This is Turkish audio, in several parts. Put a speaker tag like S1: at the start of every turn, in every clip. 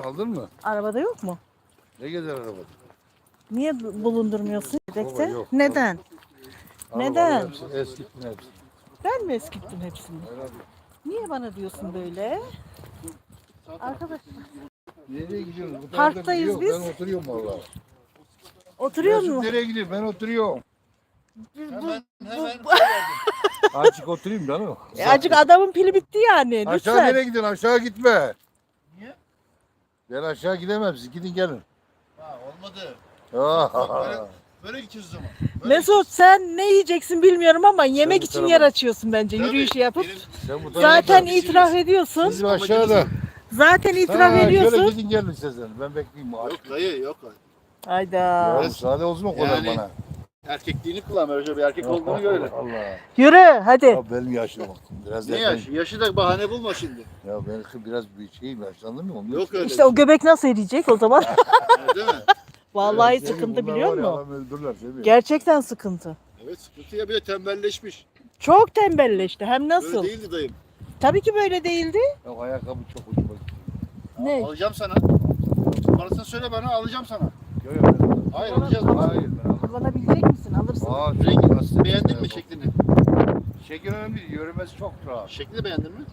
S1: Aldın mı?
S2: Arabada yok mu?
S1: Ne gezer arabada?
S2: Niye bu- bulundurmuyorsun yedekte?
S1: Baba yok.
S2: Neden? Neden?
S1: Arabalar Hepsi, eskittin hepsi.
S2: Ben mi eskittim hepsini? Niye bana diyorsun böyle? Arkadaş
S1: Nereye gidiyorsun? Bu tarafta
S2: Parktayız biz.
S1: Ben oturuyorum valla.
S2: oturuyor
S1: Mesut
S2: mu?
S1: Nereye gidiyor? Ben oturuyorum.
S2: Bu-
S1: hemen Açık oturayım canım.
S2: E, Acık adamın pili bitti yani.
S1: Aşağı
S2: Lütfen.
S1: nereye gidiyorsun? Aşağı gitme. Ben aşağı gidemem. Siz gidin gelin.
S3: Ha olmadı.
S1: Ah.
S3: Böyle gideceğiz o zaman. Böyle
S2: Mesut sen ne yiyeceksin bilmiyorum ama yemek için
S1: tarafa-
S2: yer açıyorsun bence
S3: Tabii,
S2: yürüyüşü yapıp.
S3: benim-
S1: Sen bu tarafa
S2: Zaten
S1: gel.
S2: itiraf ediyorsun.
S1: Bizim aşağıda.
S2: Zaten itiraf
S1: Ha, Şöyle
S2: ediyorsun.
S1: gidin gelin isterseniz. Ben bekleyeyim.
S3: Yok dayı yok.
S2: Hayda.
S1: Ya müsaade olsun o kadar
S3: Yani-
S1: bana.
S3: Erkekliğini kullan öyle bir erkek olduğunu göre.
S1: Allah.
S2: Yürü hadi.
S1: Ya benim yaşıma bak. Biraz
S3: Ne
S1: erken-
S3: yaş? Yaşı da bahane bulma şimdi.
S1: Ya ben biraz bir şeyim yaşlandım mı? Onun
S3: Yok öyle.
S2: İşte o göbek nasıl eriyecek o zaman?
S3: Ha, Değil mi?
S2: Vallahi sıkıntı biliyor
S1: ya,
S2: musun?
S1: adam öldürürler seni.
S2: Gerçekten sıkıntı.
S3: Evet sıkıntı ya bir de tembelleşmiş.
S2: Çok tembelleşti. Hem
S3: Böyle
S2: nasıl?
S3: değildi dayım.
S2: Tabii ki böyle değildi.
S1: Ya ayakkabı çok hoşuma gitti.
S2: Ne?
S3: Alacağım sana. Parasını söyle bana alacağım sana.
S1: Yok yok. ben-
S3: Hayır alacağız.
S1: Hayır ben alırım.
S2: Kullanabilecek misin? Alırsın.
S1: Aa,
S3: Rengi
S1: gazetesi
S3: beğendin mi şeklini?
S1: Şekil önemli değil. Yöremesi çok rahat.
S3: Şekli beğendin mi?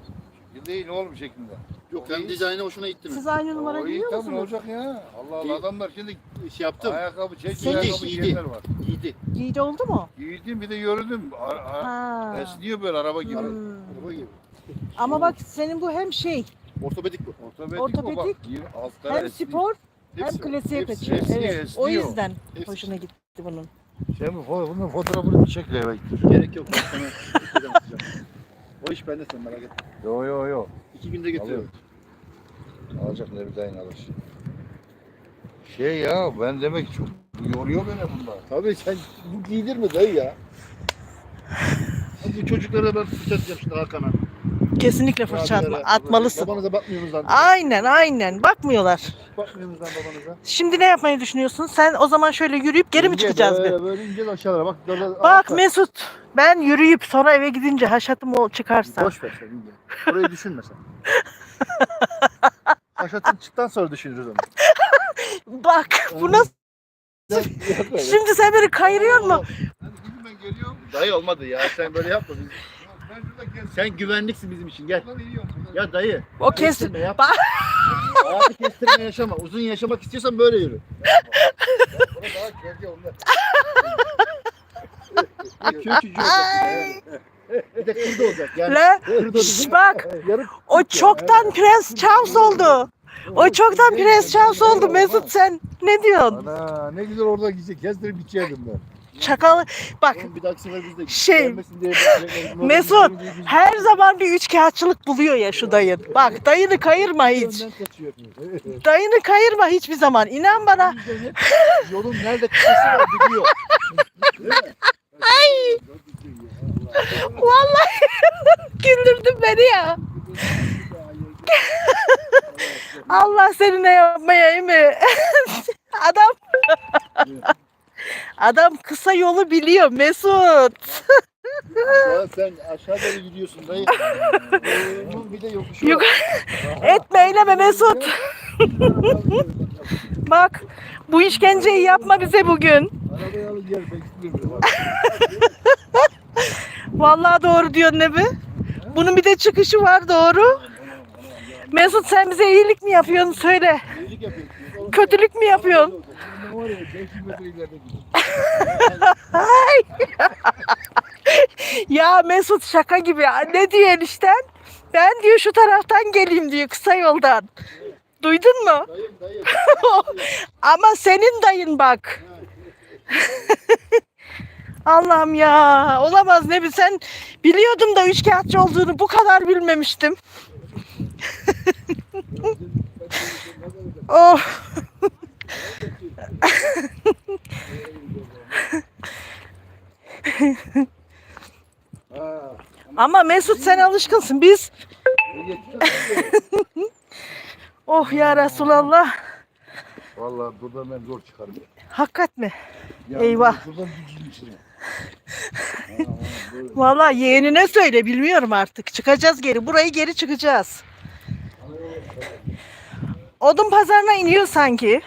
S1: Şekil değil oğlum şeklinde.
S3: Yok
S1: iyi.
S3: dizaynı hoşuna gitti mi?
S2: Siz aynı numara
S1: O iyi
S2: giyiyor
S1: tabii ne
S2: musunuz?
S1: olacak ya? Allah
S3: İyi.
S1: Allah adamlar şimdi
S3: Şey yaptım.
S1: ayakkabı çek,
S2: Senin-
S1: ayakkabı
S3: İyiydi.
S1: giyenler var.
S3: Giydi.
S2: Giydi oldu mu?
S1: Giydim bir de yürüdüm.
S2: Ha.
S1: Esniyor böyle araba gibi.
S2: Hmm.
S3: Araba gibi.
S2: Ama bak senin bu hem şey,
S3: Ortopedik bu.
S1: Ortopedik,
S2: Ortopedik,
S1: o bak.
S2: Hem
S1: esniyor.
S2: spor hem
S3: Hepsi.
S2: klasiğe
S3: Hepsi.
S2: kaçıyor.
S1: hepsi
S2: Evet. O
S1: esniyor.
S2: yüzden
S3: Hepsi.
S2: hoşuna gitti bunun.
S1: Sen bu fo- bunun fotoğrafını bir çek eve gittir.
S3: Gerek yok. Sana atacağım. O iş bende sen merak etme.
S1: Yo yo yo.
S3: İki günde getiriyorum.
S1: Alacak ne bir tane alır. Şey ya ben demek çok yoruyor beni bunlar.
S3: Tabii sen bu giydirme dayı ya. Bu çocuklara ben fırçatacağım şimdi Hakan'a.
S2: Kesinlikle fırça atma, atmalısın.
S3: Babanıza bakmıyorsunuz lan.
S2: Aynen aynen bakmıyorlar.
S3: Bakmıyorsunuz lan babanıza.
S2: Şimdi ne yapmayı düşünüyorsun? Sen o zaman şöyle yürüyüp geri mi
S3: İnce,
S2: çıkacağız
S3: Böyle
S2: bir?
S3: böyle ineceğiz aşağılara bak. Böyle
S2: Bak
S3: ayaklar.
S2: Mesut ben yürüyüp sonra eve gidince haşatım o çıkarsa.
S3: Boş ver sen ince. Orayı düşünme sen. Aşağıdan çıktıktan sonra düşünürüz onu.
S2: Bak bu nasıl? Şimdi sen beni kayırıyor mu?
S1: Ben geliyorum.
S3: Dayı olmadı ya sen böyle yapma. Biz- Sen güvenliksin bizim için gel. Ya dayı.
S2: O kesin.
S3: kestirme yap.
S2: Bak.
S3: Hayatı kestirme yaşama. Uzun yaşamak istiyorsan böyle yürü. Olacak. Bir de kırdı olacak. Yani kırdı
S2: şş, bak
S3: Yarım
S2: o çoktan Prens Charles oldu. O çoktan Prens Charles oldu Mesut sen ne diyorsun?
S1: Ana ne güzel orada gidecek. Kestirip gideceğim ben.
S2: Çakal bak
S3: Oğlum bir dahaki sefer biz de
S2: Şey,
S3: gelmesin diye
S2: Mesut, her zaman bir üçkağıtçılık buluyor ya şu dayın. Bak dayını kayırma hiç.
S3: Kaçıyor.
S2: Dayını kayırma hiçbir zaman. İnan bana.
S3: Yolun nerede kısası var biliyor.
S2: Vallahi güldürdün beni ya. Allah seni ne yapmaya emi. Adam Adam kısa yolu biliyor Mesut.
S3: Ya sen aşağı doğru gidiyorsun dayı. Yolun bir de yokuşu
S2: Yok. Etme eyleme Mesut. Bak bu işkenceyi yapma bize bugün.
S1: Arabayı.
S2: Vallahi doğru diyorsun Nebi. Bunun bir de çıkışı var doğru. Mesut sen bize iyilik mi yapıyorsun söyle.
S3: İyilik yapıyorsun.
S2: Kötülük mü yapıyorsun?
S1: Var ya 500 metre ileride gidiyor.
S2: Ya Mesut şaka gibi. ya. Ne diyor enişten? Ben diyor şu taraftan geleyim diyor kısa yoldan. Duydun mu?
S3: Dayım dayım.
S2: Ama senin dayın bak. Allah'ım ya. Olamaz ne sen biliyordum da üçkağıtçı olduğunu bu kadar bilmemiştim. oh. Ama Mesut sen alışkınsın. Biz oh ya Resulallah.
S1: Vallahi buradan ben zor çıkarım.
S2: Hakikat mi?
S1: Ya
S2: Eyvah.
S1: Düzgün içine.
S2: Vallahi yeğenine söyle bilmiyorum artık. Çıkacağız geri. Burayı geri çıkacağız. Odun pazarına iniyor sanki.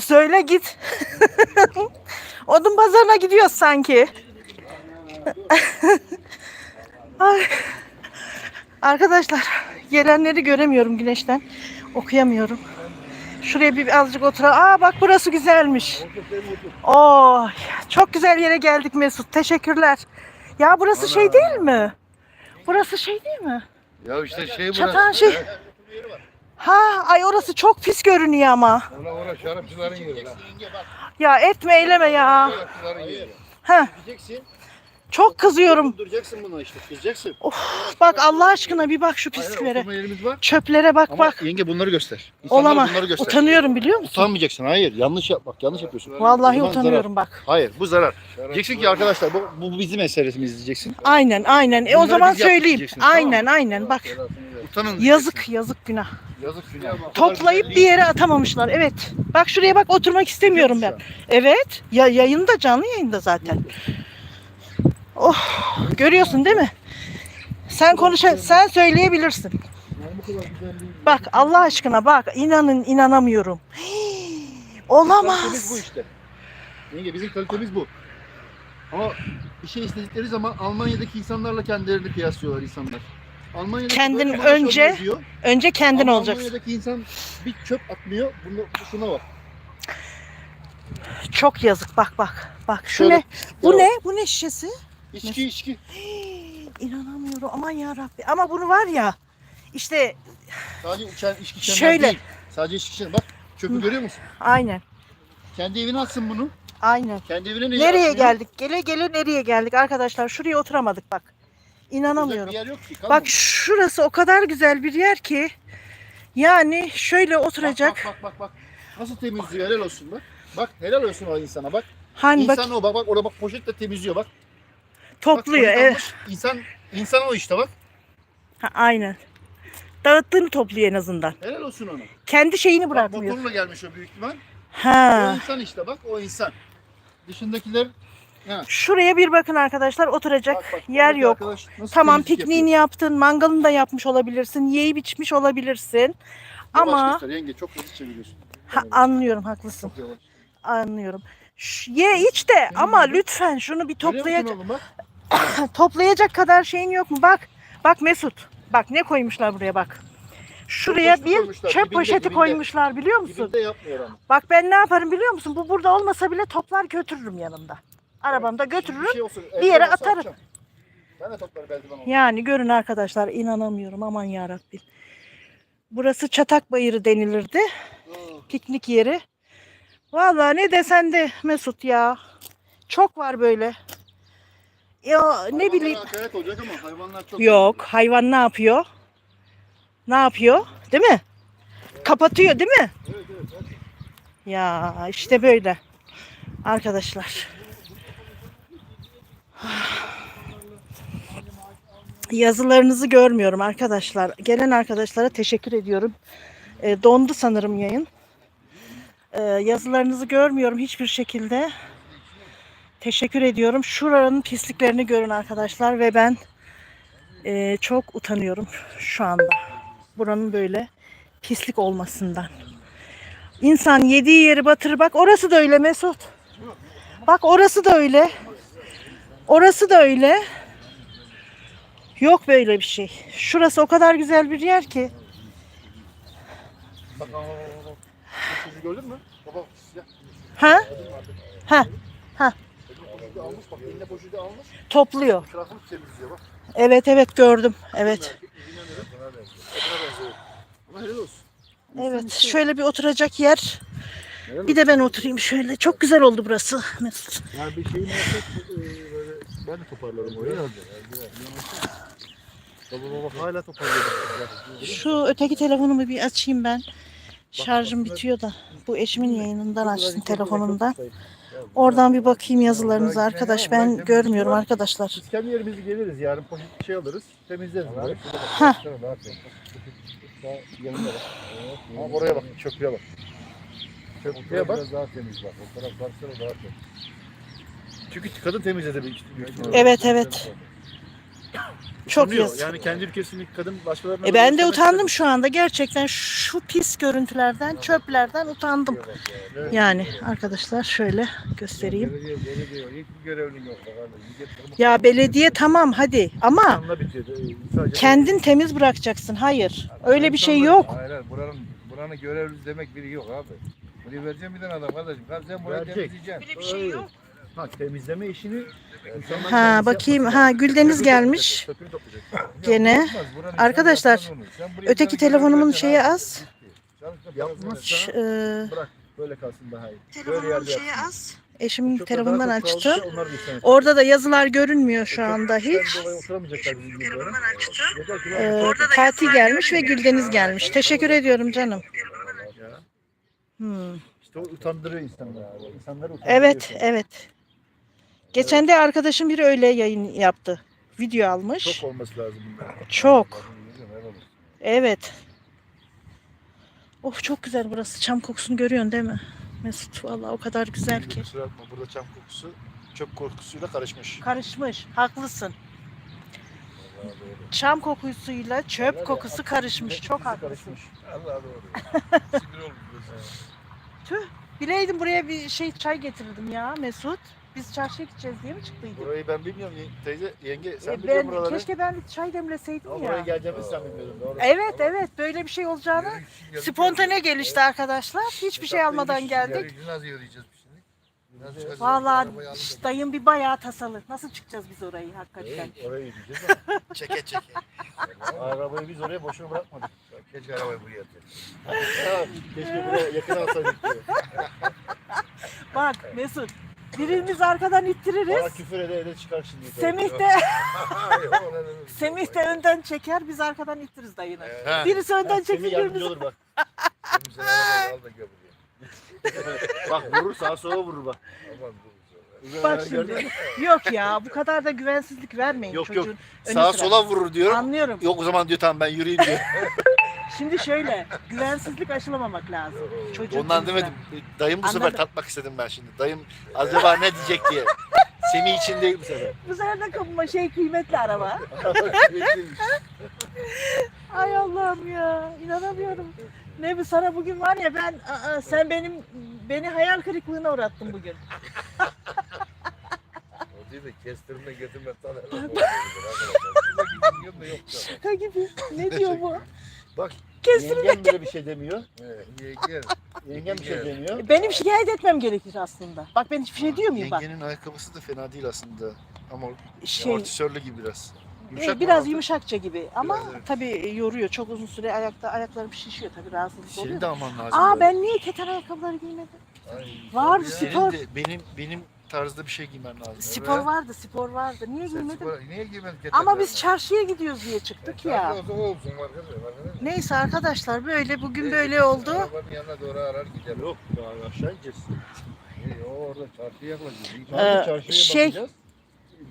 S2: Söyle git. Odun pazarına gidiyoruz sanki. Ay. Arkadaşlar gelenleri göremiyorum güneşten. Okuyamıyorum. Şuraya bir azıcık oturalım. Aa bak burası güzelmiş. Oo, çok güzel yere geldik Mesut. Teşekkürler. Ya burası şey değil mi? Burası şey değil mi?
S1: Ya işte şey burası.
S2: Çatan şey. Ha, ay orası çok pis görünüyor ama.
S1: Ona ora şarapçıların yeri lan.
S3: Yenge bak.
S2: Ya etme eyleme ya.
S1: Şarapçıların yeri.
S2: Ha,
S3: Diyeceksin.
S2: çok kızıyorum.
S3: Duracaksın buna işte. Kızacaksın.
S2: Bak Allah aşkına bir bak şu
S3: Hayır,
S2: pisliklere.
S3: oturma yerimiz var.
S2: Çöplere bak
S3: Ama
S2: bak.
S3: yenge bunları göster. İnsanlara
S2: Olamaz.
S3: bunları göster.
S2: Utanıyorum biliyor musun?
S3: Utanmayacaksın. Hayır. Yanlış yap. Bak yanlış yapıyorsun.
S2: Vallahi
S3: Bundan
S2: utanıyorum
S3: zarar.
S2: bak.
S3: Hayır. Bu zarar. Diyeceksin ki arkadaşlar bu, bu bizim eserimiz diyeceksin.
S2: Aynen aynen. E o
S3: Bunları
S2: zaman
S3: biz yaptık
S2: söyleyeyim.
S3: diyeceksin, tamam
S2: Aynen aynen bak.
S3: Utanın.
S2: Yazık yazık günah.
S3: Yazık günah.
S2: Toplayıp bir yere atamamışlar. Evet. Bak şuraya bak oturmak istemiyorum ben. Evet. Ya yayında canlı yayında zaten. Oh, görüyorsun değil mi? Sen konuş sen söyleyebilirsin. Bak Allah aşkına bak inanın inanamıyorum. Hii,
S3: Kalitemiz bu
S2: olamaz.
S3: işte. Yenge bizim kalitemiz bu. Ama bir şey istedikleri zaman Almanya'daki insanlarla kendilerini kıyaslıyorlar insanlar. Almanya'daki
S2: Kendin
S3: böyle
S2: önce. Önce kendin olacaksın.
S3: Almanya'daki insan bir çöp atmıyor. Bunu, şuna bak.
S2: Çok yazık bak bak. Bak şu
S3: Şöyle
S2: ne? Bu ne? Bu ne şişesi?
S3: İçki içki.
S2: Hii, İnanamıyorum. Aman ya Rabbi. Ama bunu var ya işte
S3: Sadece uçan içki içenler
S2: Şöyle.
S3: değil. Sadece içki içenler. Bak çöpü görüyor musun?
S2: aynen.
S3: Kendi evine atsın bunu.
S2: Aynen.
S3: Kendi evine niye
S2: Nereye
S3: atmıyor?
S2: geldik? Gele gele nereye geldik arkadaşlar? Şuraya oturamadık bak. İnanamıyorum.
S3: Yer yok ki.
S2: Bak şurası o kadar güzel bir yer ki yani şöyle oturacak.
S3: Bak bak bak bak. Nasıl temizliyor helal olsun bak. Bak helal olsun o insana bak.
S2: Hani bak
S3: İnsan o bak bak orada bak poşetle temizliyor bak.
S2: topluyor.
S3: Bak,
S2: evet.
S3: almış. İnsan, insan o işte bak.
S2: Ha, aynen. Dağıttığını topluyor en azından.
S3: Helal olsun ona.
S2: Kendi şeyini
S3: Bak,
S2: bırakmıyor.
S3: motorla gelmiş o büyük ihtimal. O
S2: Ha.
S3: insan işte bak o insan. Dışındakiler
S2: Şuraya bir bakın arkadaşlar oturacak
S3: Bak, bak,
S2: yer yok.
S3: arkadaş
S2: Tamam pikniğini yaptın, mangalını da yapmış olabilirsin, yiyip içmiş olabilirsin.
S3: yapıyor. Yavaş
S2: Ama
S3: göster, yenge çok hızlı çeviriyorsun.
S2: ha, anlıyorum haklısın. Anlıyorum. Ş- ye iç de ama lütfen şunu bir toplayacak toplayacak kadar şeyin yok mu? Bak. Bak Mesut. Bak ne koymuşlar buraya bak. Şuraya
S3: poşeti
S2: bir
S3: koymuşlar,
S2: çöp
S3: dibinde,
S2: poşeti
S3: dibinde.
S2: koymuşlar biliyor musun? Bak ben ne yaparım biliyor musun? Bu burada olmasa bile toplar götürürüm yanımda. Arabamda götürürüm.
S3: Bir, şey olsun,
S2: bir yere atarım.
S3: atacağım. Ben de topları.
S2: Yani görün arkadaşlar inanamıyorum aman yarabbim. Burası Çatak Bayırı denilirdi. Piknik yeri. Vallahi ne desen de Mesut ya. Çok var böyle. Ya ne bileyim.
S3: Hakaret olacak ama hayvanlar çok.
S2: Yok hayvan ne yapıyor? Ne yapıyor? Değil mi? Kapatıyor değil mi?
S3: Evet evet. evet.
S2: Ya işte böyle. Arkadaşlar. Yazılarınızı görmüyorum arkadaşlar. Gelen arkadaşlara teşekkür ediyorum. E, dondu sanırım yayın. E, yazılarınızı görmüyorum hiçbir şekilde. Teşekkür ediyorum. Şuranın pisliklerini görün arkadaşlar ve ben e, çok utanıyorum şu anda. Buranın böyle pislik olmasından. İnsan yediği yeri batırır. Bak orası da öyle Mesut. Bak orası da öyle. Orası da öyle. Yok böyle bir şey. Şurası o kadar güzel bir yer ki.
S3: Bak bak bak Çocuğu gördün mü? Baba siyah.
S2: Ha? Ha?
S3: Almış bak almış.
S2: Topluyor.
S3: Etrafını temizliyor bak.
S2: Evet evet gördüm. Evet. Evet. Şöyle bir oturacak yer. Bir de ben oturayım şöyle. Çok güzel oldu burası Mesut.
S3: Yani bir şeyin böyle ben de toparlarım orayı. Baba baba hala toparlıyor.
S2: Şu öteki telefonumu bir açayım ben. Şarjım bitiyor da. Bu eşimin yayınından açtım telefonundan. Oradan bir bakayım yazılarınıza arkadaş. Ben görmüyorum arkadaşlar.
S3: Biz kendi yerimize geliriz yarın poşet şey alırız temizleriz.
S2: Ha,
S3: oraya bak çöplüğe bak. Çöplüğe bak. daha temiz bak. O taraf baksana daha temiz. Çünkü kadın temizledi büyük büyük ihtimalle.
S2: Evet evet. Çok
S3: Utanıyor.
S2: yazık.
S3: Yani kendi ülkesindeki kadın başkalarına...
S2: E ben de utandım şu anda gerçekten şu pis görüntülerden, çöplerden utandım.
S3: Evet.
S2: Yani arkadaşlar şöyle göstereyim.
S1: Belediye, belediye yok. Hiçbir görevli yok. Kardeşim.
S2: Ya belediye tamam hadi ama
S3: İnsanla bitiyor. Sadece-
S2: kendin temiz bırakacaksın. Hayır. Öyle bir şey yok.
S1: Hayır hayır. Buranın, buranın görevlisi demek biri yok abi. Buraya vereceğim bir tane adam kardeşim. Kardeşim sen burayı
S3: Verecek.
S1: temizleyeceksin.
S3: şey yok. Ha temizleme işini insanlar
S2: Ha bakayım ha. Güldeniz gelmiş.
S3: toplayacak.
S2: Gene.
S1: Buranın
S2: Arkadaşlar,
S1: insanı yapmaz onu. Sen buraya
S2: öteki
S1: bir
S2: telefonumun
S1: görev
S2: şeyi az.
S3: Yapmaz.
S2: Ş- e,
S3: Bırak böyle kalsın daha iyi. Böyle
S2: telefonumun
S3: yerde
S2: şeyi
S3: yapsın.
S2: az. Eşimin telefonundan
S3: daha çok
S2: açtım.
S3: çoğalırsa onlar da istemez.
S2: Orada da yazılar görünmüyor şu anda hiç.
S3: Dolayı oturamayacaklar bizim gibi böyle. Yeter ki
S2: Ee. Fatih gelmiş ve Güldeniz gelmiş. Teşekkür ediyorum canım. Hmm.
S3: İşte o utandırıyor insanları. İnsanları utandırıyor.
S2: Evet, evet. Geçen de arkadaşım biri öyle yayın yaptı. Video almış.
S3: Çok olması lazım bunlar.
S2: Çok.
S1: Helal.
S2: Evet. Of çok güzel burası. Çam kokusunu görüyorsun değil mi? Mesut vallahi o kadar güzel ki.
S3: Kusura bakma burada çam kokusu çöp kokusuyla karışmış.
S2: Karışmış. Haklısın.
S1: Vallahi doğru.
S2: Çam kokusuyla çöp
S3: Öyle
S2: kokusu karışmış.
S3: hepsi
S2: Çok haklısın.
S3: karışmış.
S1: Allah doğru. Sinir.
S2: Tüh. Bileydim buraya bir şey çay getirirdim ya Mesut. Biz çarşıya gideceğiz diye mi çıktıydık?
S3: Burayı ben bilmiyorum ye- teyze yenge sen
S2: E,
S3: biliyorsun
S2: ben,
S3: buraları.
S2: keşke ben bir çay demleseydim
S3: Ama
S2: ya.
S3: buraya geleceğimizi sen bilmiyordun doğru.
S2: Evet evet böyle bir şey olacağını spontane gelişti arkadaşlar. Hiçbir şey almadan geldik.
S1: Nasıl yürüyeceğiz biz şimdi? Nasıl çıkacağız?
S2: Vallahi
S1: Arabayı alın da-
S2: şş, dayım bir bayağı tasalı. Nasıl çıkacağız biz orayı hakikaten?
S3: Evet, oraya gideceğiz ama çeke çeke. Arabayı biz oraya boşuna bırakmadık.
S1: Keşke arabayı buraya.
S3: Ha, Keşke buraya yakın alsaydık diyor.
S2: Bak Mesut birimiz arkadan
S3: Bana
S2: ittiririz.
S3: küfür ede ede çıkar şimdi.
S2: Semih de,
S1: Hayır, ne?
S2: Semih de önden çeker biz arkadan ittiririz dayını.
S3: Ha.
S2: Birisi önden
S3: Semih
S2: çekince
S3: yardımcı olur bak.
S1: Şimdi sen arabayı al da gel buraya.
S3: bak vurur sağa sola vurur bak.
S1: Aman dur.
S2: Bak
S3: Gördün
S2: şimdi. Yok ya bu kadar da güvensizlik vermeyin
S3: Yok, yok.
S2: çocuğun. önü
S3: Sağa
S2: sıra.
S3: sola vurur diyorum.
S2: Anlıyorum.
S3: Yok o zaman diyor tamam ben yürüyeyim diyor.
S2: Şimdi şöyle güvensizlik aşılamamak lazım. Çocuğun
S3: Ondan
S2: önünden.
S3: demedim. Dayım bu sefer
S2: Anladım.
S3: tatmak istedim ben şimdi. Dayım acaba ne diyecek diye. Semih için değil bu sefer.
S2: Bu sefer de kapıma şey kıymetli araba. Ay Allah'ım ya inanamıyorum. Ne bu sana bugün var ya ben aa, sen benim beni hayal kırıklığına uğrattın bugün.
S1: O değil de kestirme getirme tanı.
S2: Şaka gibi. Ne diyor bu?
S3: Bak yengem bile bir şey demiyor.
S1: Yenge.
S3: Yengem bir şey demiyor.
S2: Benim şikayet etmem gerekir aslında. Bak ben hiçbir şey diyor muyum bak?
S3: Yengenin ayakkabısı da fena değil aslında. Ama
S2: Şey
S3: amortisörlü gibi biraz.
S2: e,
S3: Yumuşak mı
S2: biraz yumuşakça gibi ama
S3: Biraz, evet.
S2: tabii yoruyor. Çok uzun süre ayakta ayaklarım şişiyor tabii rahatsızlık
S3: Senin
S2: oluyor.
S3: de alman lazım.
S2: Aa
S3: böyle.
S2: ben niye keten ayakkabıları giymedim? Vardı
S3: Senin
S2: spor.
S3: de benim benim tarzda bir şey giymen lazım.
S2: Spor vardı, spor vardı. Niye giymedim?
S1: Niye giymedin?
S2: Ama biz çarşıya gidiyoruz diye çıktık ya.
S1: Olsun olsun var kızım. var kızım.
S2: Neyse arkadaşlar böyle bugün böyle oldu.
S1: Arabanın yanına doğru arar gidelim.
S3: Yok daha aşağı ineceğiz.
S1: İyi, o orada çarşıya yaklaşıyor.
S2: Ee,
S3: çarşıya
S2: şey-
S3: bakacağız.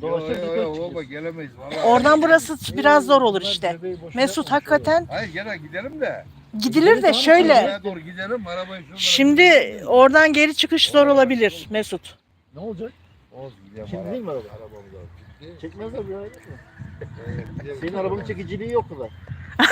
S1: Dolaşıp
S3: Dolaşıp yukarı
S1: baba gelemeyiz valla.
S2: Oradan burası biraz zor olur işte. Mesut hakikaten
S1: Hayır gene gidelim de.
S2: gidilir de şöyle.
S1: Aşağıya doğru gidelim arabayı şuradan.
S2: Şimdi oradan geri çıkış zor olabilir Mesut.
S3: Ne olacak?
S1: Olsun gidelim.
S3: Şimdi değil mi araba?
S1: Arabamız var. Gitti.
S3: Çekmezler ya.
S1: Evet, gidelim.
S3: Senin arabanın çekiciliği yok da.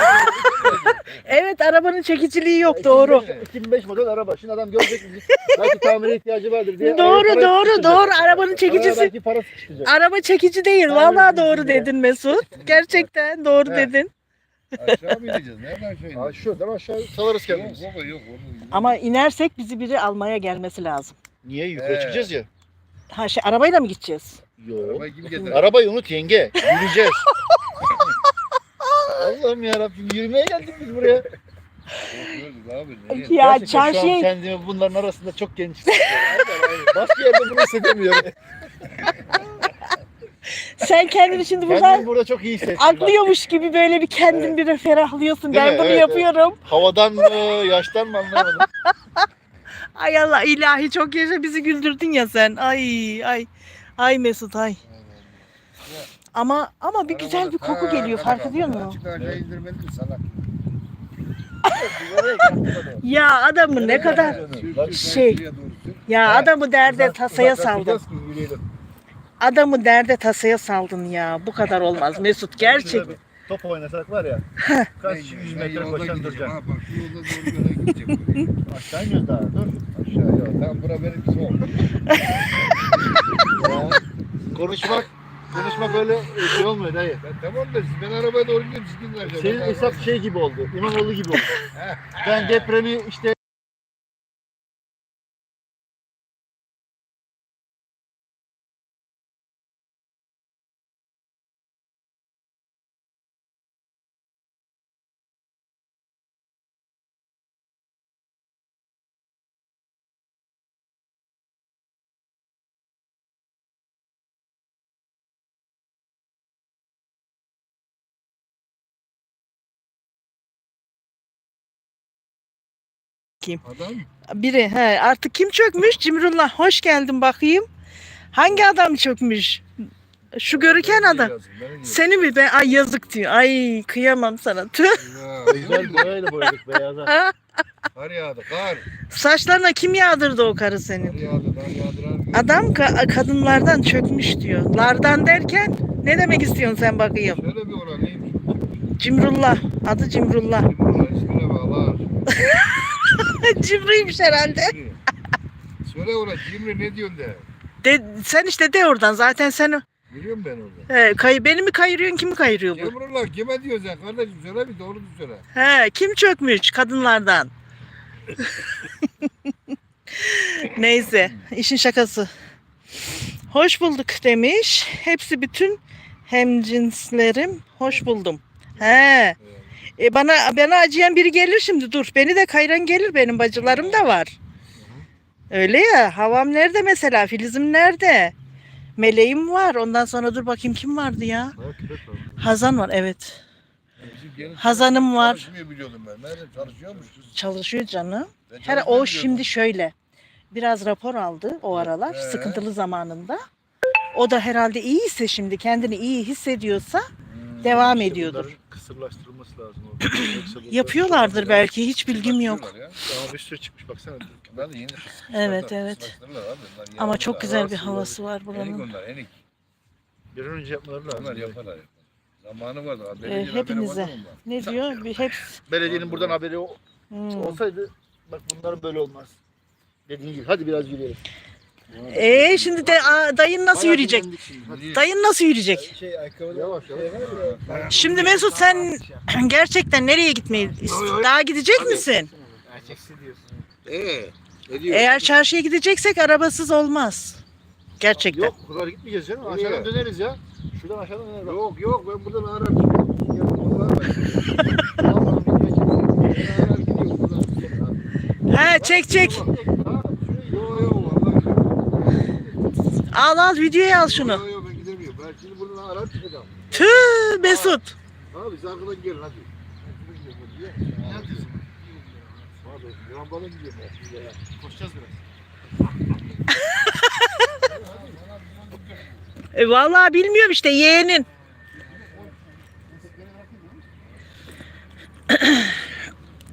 S2: Evet arabanın çekiciliği yok doğru.
S3: 2005 model araba. Şimdi adam görecek mi? Belki tamire ihtiyacı vardır diye.
S2: Doğru doğru doğru arabanın çekicisi.
S3: Belki para sıkıştıracak.
S2: Araba çekici değil.
S3: Aynen,
S2: Vallahi doğru
S3: diye.
S2: dedin Mesut. Gerçekten doğru
S1: Evet.
S2: dedin.
S1: Aşağı mı ineceğiz? Nereden aşağı ineceğiz?
S3: şuradan aşağı salarız
S1: Yok
S3: kendimizi.
S1: baba yok. Onu,
S2: Ama inersek bizi biri almaya gelmesi lazım.
S3: Niye yukarı
S1: Ee.
S3: çıkacağız ya?
S2: Ha şey arabayla mı gideceğiz?
S3: Yok.
S1: Arabayı kim?
S3: Arabayı unut yenge. Yürüyeceğiz. Allah'ım ya Rabbim yürümeye geldik biz buraya.
S1: Korkuyoruz abi. nereye?
S2: Ya
S3: Gerçekten şu an
S2: çarşıya
S3: kendimi bunların arasında çok genç hissediyorum. Başka yerde bunu hissedemiyorum.
S2: sen kendini şimdi
S3: Kendimi
S2: buradan
S3: burada çok iyi hissettim.
S2: atlıyormuş gibi böyle bir kendin bir ferahlıyorsun.
S3: Değil
S2: ben
S3: mi?
S2: bunu
S3: Evet,
S2: yapıyorum.
S3: Havadan mı, yaştan mı anlamadım.
S2: Ay Allah ilahi çok yaşa bizi güldürdün ya sen. Ay ay. Ay Mesut ay. Ama ama bir güzel bir koku geliyor fark ediyor musun?
S1: Salak?
S2: Ya adamı ne kadar şey. ya adamı derde tasaya
S3: yürüyelim.
S2: adamı derde tasaya saldın ya. Bu kadar olmaz Mesut gerçek.
S3: Top oynasak var ya. Kaç yüz metre koşan duracak.
S1: Ha bak şu yolda doğru yola gideceğim.
S3: Aşağı iniyoruz daha. Dur.
S1: Aşağıya. Tam bura benim son.
S3: Ya, konuşmak konuşmak öyle şey olmuyor dayı.
S1: Ben tamam da siz ben arabaya doğru gidiyorum. Siz gidin aşağı.
S3: Senin
S1: Ben
S3: hesap şey gibi oldu. İmamoğlu gibi oldu. ben depremi işte
S1: Adam
S2: Biri he, artık kim çökmüş? Cimrullah hoş geldin bakayım. Hangi adam çökmüş? Şu görüken adam. Seni mi ben ay yazık diyor. Ay kıyamam sana. Tüh.
S1: Ya,
S3: güzel boyayla boyadık beyaza.
S1: Kar yağdı kar.
S2: Saçlarına kim yağdırdı o karı
S1: Kar
S2: senin?
S1: yağdı kar yağdıran.
S2: Adam ka- kadınlardan çökmüş diyor. Lardan derken ne demek istiyorsun sen bakayım?
S1: Şöyle bir oran neymiş?
S2: Cimrullah. Adı Cimrullah.
S1: İsmine bağlar.
S2: Cimriymiş herhalde.
S1: Cimri. Söyle ona Cimri ne diyorsun de.
S2: De, sen işte de oradan zaten sen
S1: Biliyorum ben orada.
S2: he, kay, beni mi kayırıyorsun kimi kayırıyor bu?
S1: Cemrullah kime diyorsun sen kardeşim söyle bir doğru söyle.
S2: He, kim çökmüş kadınlardan? Neyse, işin şakası. Hoş bulduk demiş. Hepsi bütün hemcinslerim hoş buldum. He. E bana bana acıyan biri gelir şimdi dur. Beni de kayran gelir benim bacılarım da var. Öyle ya. Havam nerede mesela? Filizim nerede? Meleğim var. Ondan sonra dur bakayım kim vardı ya? Hazan var evet. Hazanım var.
S1: Çalışmıyor biliyordum ben. Nerede çalışıyormuş?
S2: Çalışıyor canım.
S1: Ben
S2: Her
S1: çalışmıyor
S2: o
S1: biliyordum.
S2: şimdi şöyle. Biraz rapor aldı o aralar
S1: Ee?
S2: sıkıntılı zamanında. O da herhalde iyiyse şimdi kendini iyi hissediyorsa. Devam
S3: İşte
S2: ediyordur.
S3: Kısırlaştırılması lazım.
S2: Yapıyorlardır belki hiç bilgim yok.
S1: Ya.
S3: Ama bir sürü çıkmış baksana.
S1: Ben de yeni
S2: Evet, evet. Ama çok güzel bir
S1: havası.
S2: var
S1: Enik
S2: buranın.
S1: onlar enik.
S3: Bir an önce yapmaları lazım.
S1: Onlar yaparlar yaparlar. Zamanı var.
S2: Ee, hepinize. Ne diyor? Bir hep
S3: Belediyenin buradan haberi o-
S2: Hmm.
S3: olsaydı bak bunların böyle olmaz. Dediğin gibi. Hadi biraz yürüyelim.
S2: Ee şimdi de aa, dayın nasıl
S3: Bayağı
S2: yürüyecek? Dayın nasıl yürüyecek?
S3: Şey ayakkabılar. Yavaş yavaş.
S2: Şimdi Mesut sen gerçekten nereye gitmeyi ist- daha gidecek misin?
S1: Ee, ne diyor?
S2: Eğer çarşıya gideceksek arabasız olmaz. Gerçekten.
S3: Yok o kadar gitmeyeceğiz canım. Aşağıdan döneriz ya. Şuradan aşağıdan döneriz. Bak.
S1: Yok yok ben buradan arar çıkıyorum. Yanımda var ben.
S3: Tamam, bir kere çekelim.
S1: Ben arar gidiyorum buradan.
S2: He çek çek.
S1: Ha, Yok yok vallahi.
S2: Al al videoya al şunu.
S1: Yok yok ben gidemiyorum. Ben şimdi buradan arar çıkacağım.
S2: Tüh Mesut.
S1: Abi siz arkadan gelin hadi. Hadi. Abi yambala gidiyorum ya.
S3: Koşacağız biraz.
S2: E, vallahi bilmiyorum işte yeğenin.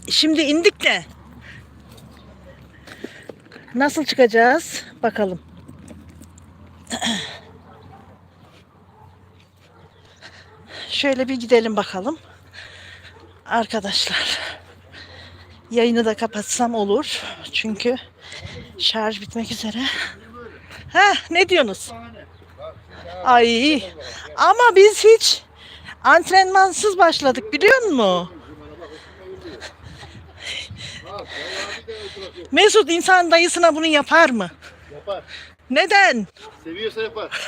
S2: Şimdi indik de. Nasıl çıkacağız? Bakalım. Şöyle bir gidelim bakalım. Arkadaşlar. Yayını da kapatsam olur. Çünkü şarj bitmek üzere. Heh, ne diyorsunuz? Ay ama biz hiç antrenmansız başladık biliyor musun? Mesut insan dayısına bunu yapar mı?
S3: Yapar.
S2: Neden?
S3: Seviyorsa yapar.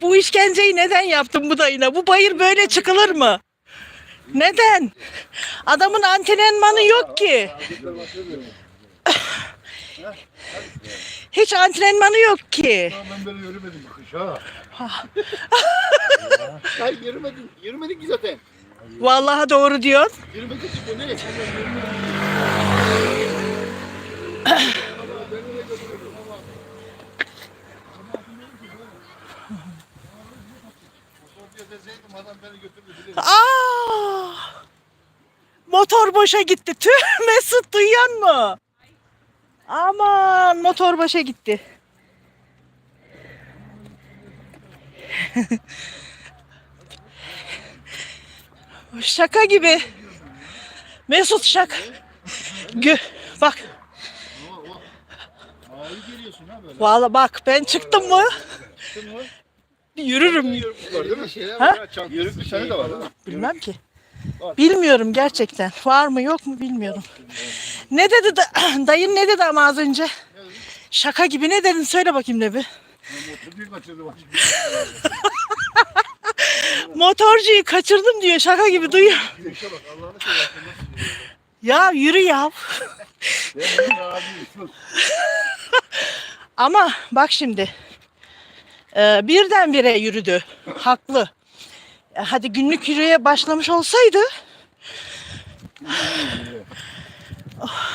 S2: Bu işkenceyi neden yaptın bu dayına? Bu bayır böyle çıkılır mı? Neden? Adamın antrenmanı yok ki. Hiç antrenmanı yok ki.
S1: Ben böyle yürümedim kış ha.
S3: Hayır yürümedin. Yürümedik ki zaten.
S2: Vallahi doğru diyorsun.
S3: Yürümedik nereye?
S1: Sofya adam beni götürdü.
S2: Aa! Motor boşa gitti. Tüh Mesut duyuyor mu? Aman motor boşa gitti. Şaka gibi. Mesut şaka. Gö bak. Vallahi bak ben çıktım mı
S3: Çıktın mı?
S2: Yürürüm.
S3: Var değil mi?
S1: Şeyler var ha, çantası
S3: Yörük bir tane de var değil mi?
S2: Bilmem ki. Bilmiyorum gerçekten. Var mı yok mu bilmiyorum. Ne dedi da, dayın ne dedi ama az önce? Şaka gibi ne dedin söyle bakayım ne bir.
S1: Motorcuyu
S2: kaçırdım diyor şaka gibi duyuyor. Ya yürü ya. Ama bak şimdi. Ee, birdenbire yürüdü. Haklı. E, Hadi günlük yürüye başlamış olsaydı. Oh.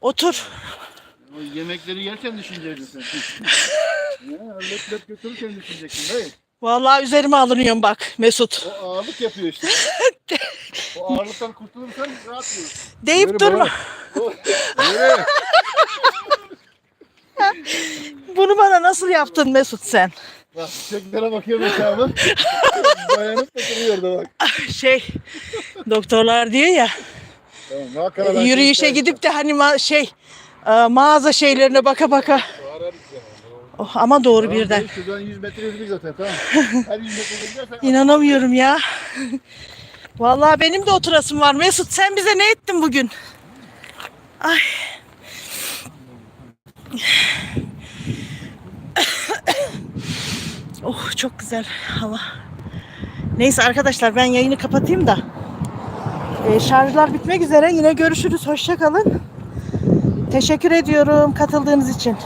S2: Otur.
S3: O yemekleri yerken düşünecektin sen. ya löp löp götürürken düşünecektin dayı.
S2: Vallahi üzerime alınıyorum bak Mesut.
S3: O ağırlık yapıyor işte. o ağırlıktan kurtulursan rahat yürürsün.
S2: Deyip
S1: Yürü
S2: durma. Bunu bana nasıl yaptın Mesut sen?
S3: Bak çiçeklere bakıyor hesabı. Dayanıp da duruyor da bak.
S2: Şey doktorlar diyor ya
S3: Tamam, ne kadar
S2: yürüyüşe gidip de hani ma- şey e, mağaza şeylerine baka baka. Oh, ama doğru birden.
S3: Şuradan 100 metre yürüdük zaten tamam. Her 100 metre gidersen
S2: İnanamıyorum ya. Vallahi benim de oturasım var. Mesut sen bize ne ettin bugün? Ay. Oh çok güzel hava. Neyse arkadaşlar ben yayını kapatayım da. Ee, şarjlar bitmek üzere. Yine görüşürüz. Hoşça kalın. Teşekkür ediyorum katıldığınız için.